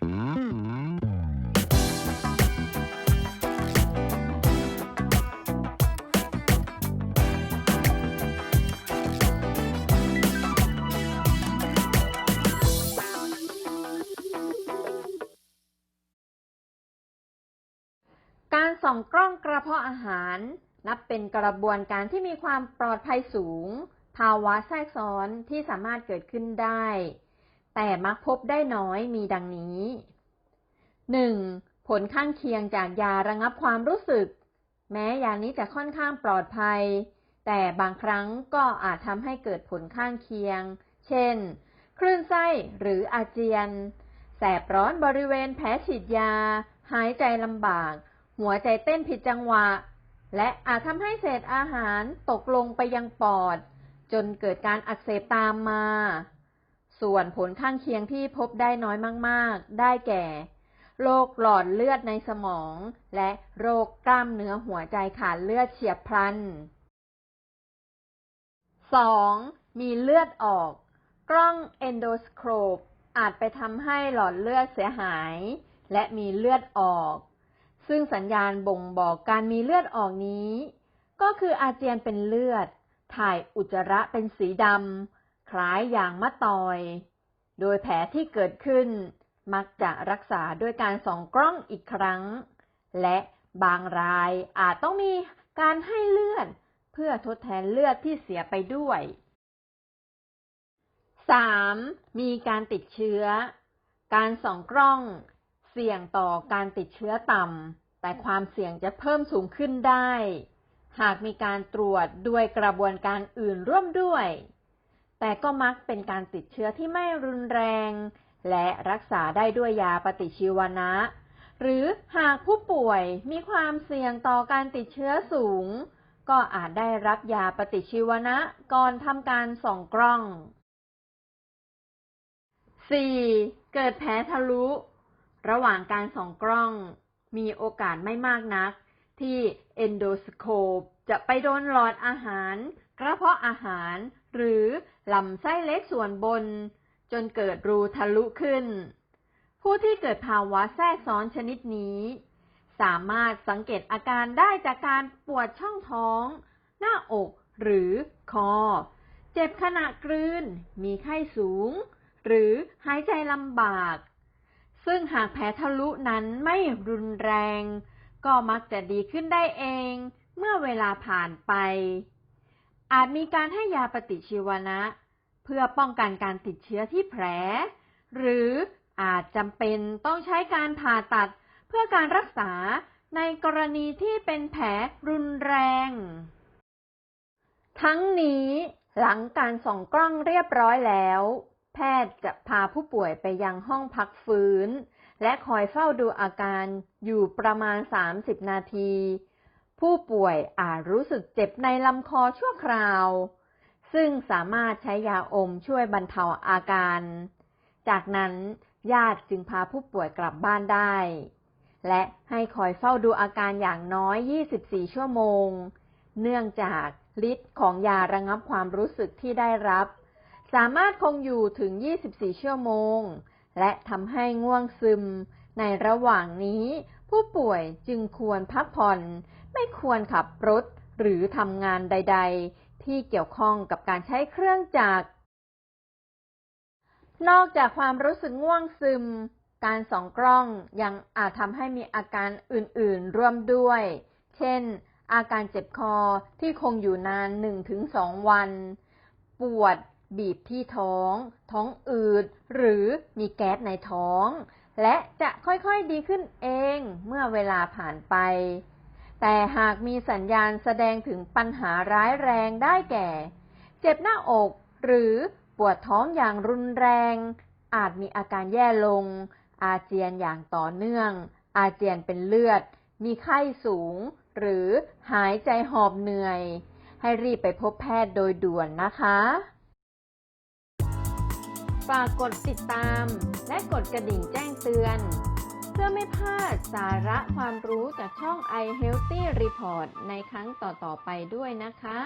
การส่องกล้องกระเพาะอาหาร นับเป็นกระบวนการที่มีความปลอดภัยสูง ภาวะแทรกซ้อนที่สามารถเกิดขึ้นได้ แต่มักพบได้น้อยมีดังนี้ 1. ผลข้างเคียงจากยาระงับความรู้สึก แม้ยานี้จะค่อนข้างปลอดภัย แต่บางครั้งก็อาจทำให้เกิดผลข้างเคียง เช่น คลื่นไส้หรืออาเจียน แสบร้อนบริเวณแผลฉีดยา หายใจลำบาก หัวใจเต้นผิดจังหวะ และอาจทำให้เศษอาหารตกลงไปยังปอด จนเกิดการอักเสบตามมา ส่วนผลข้างเคียงที่พบได้น้อยมาก ๆ ได้แก่ โรคหลอดเลือดในสมอง และโรคกล้ามเนื้อหัวใจขาดเลือดเฉียบพลัน 2. มีเลือดออก กล้องเอนโดสโคปอาจไปทำให้หลอดเลือดเสียหาย และมีเลือดออก ซึ่งสัญญาณบ่งบอกการมีเลือดออกนี้ ก็คืออาเจียนเป็นเลือด ถ่ายอุจจาระเป็นสีดำ คล้ายอย่างมะตอย โดยแผลที่เกิดขึ้น มักจะรักษาด้วยการส่องกล้องอีกครั้ง และบางรายอาจต้องมีการให้เลือด เพื่อทดแทนเลือดที่เสียไปด้วย 3. มีการติดเชื้อ การส่องกล้องเสี่ยงต่อการติดเชื้อต่ำ แต่ความเสี่ยงจะเพิ่มสูงขึ้นได้ หากมีการตรวจด้วยกระบวนการอื่นร่วมด้วย แต่ก็มักเป็นการติดเชื้อที่ไม่รุนแรง และรักษาได้ด้วยยาปฏิชีวนะ หรือหากผู้ป่วยมีความเสี่ยงต่อการติดเชื้อสูง ก็อาจได้รับยาปฏิชีวนะก่อนทำการส่องกล้อง 4. เกิดแผลทะลุ ระหว่างการส่องกล้อง มีโอกาสไม่มากนัก ที่เอนโดสโคปจะไปโดนหลอดอาหาร กระเพาะอาหาร หรือลำไส้เล็กส่วนบน จนเกิดรูทะลุขึ้น ผู้ที่เกิดภาวะแทรกซ้อนชนิดนี้ สามารถสังเกตอาการได้จากการปวดช่องท้อง หน้าอกหรือคอ เจ็บขณะกลืน มีไข้สูง หรือหายใจลำบาก ซึ่งหากแผลทะลุนั้นไม่รุนแรง ก็มักจะดีขึ้นได้เองเมื่อเวลาผ่านไป อาจมีการให้ยาปฏิชีวนะ เพื่อป้องกันการติดเชื้อที่แผล หรืออาจจำเป็นต้องใช้การผ่าตัดเพื่อการรักษาในกรณีที่เป็นแผลรุนแรง ทั้งนี้หลังการส่องกล้องเรียบร้อยแล้ว แพทย์จะพาผู้ป่วยไปยังห้องพักฟื้น และคอยเฝ้าดูอาการอยู่ประมาณ 30 นาที ผู้ป่วยอาจรู้สึกเจ็บในลำคอชั่วคราว ซึ่งสามารถใช้ยาอมช่วยบรรเทาอาการ จากนั้นญาติจึงพาผู้ป่วยกลับบ้านได้ และให้คอยเฝ้าดูอาการอย่างน้อย 24 ชั่วโมง เนื่องจากฤทธิ์ของยาระงับความรู้สึกที่ได้รับ สามารถคงอยู่ถึง 24 ชั่วโมง และทำให้ง่วงซึม ในระหว่างนี้ผู้ป่วยจึงควรพักผ่อน ไม่ควรขับรถหรือทำงานใด ๆ ที่เกี่ยวข้องกับการใช้เครื่องจักร นอกจากความรู้สึกง่วงซึม การส่องกล้องยังอาจทำให้มีอาการอื่นๆ ร่วมด้วย เช่น อาการเจ็บคอที่คงอยู่นาน 1-2 วัน ปวดบีบที่ท้อง ท้องอืด หรือมีแก๊สในท้อง และจะค่อยๆดีขึ้นเองเมื่อเวลาผ่านไป แต่หากมีสัญญาณแสดงถึงปัญหาร้ายแรงได้แก่ เจ็บหน้าอก หรือปวดท้องอย่างรุนแรง อาจมีอาการแย่ลง อาเจียนอย่างต่อเนื่อง อาเจียนเป็นเลือด มีไข้สูง หรือหายใจหอบเหนื่อย ให้รีบไปพบแพทย์โดยด่วนนะคะ ฝากกดติดตาม และกดกระดิ่งแจ้งเตือน พื่อไม่พลาดสาระความรู้จากช่อง i Healthy Report ในครั้งต่อ ๆ ไปด้วยนะคะ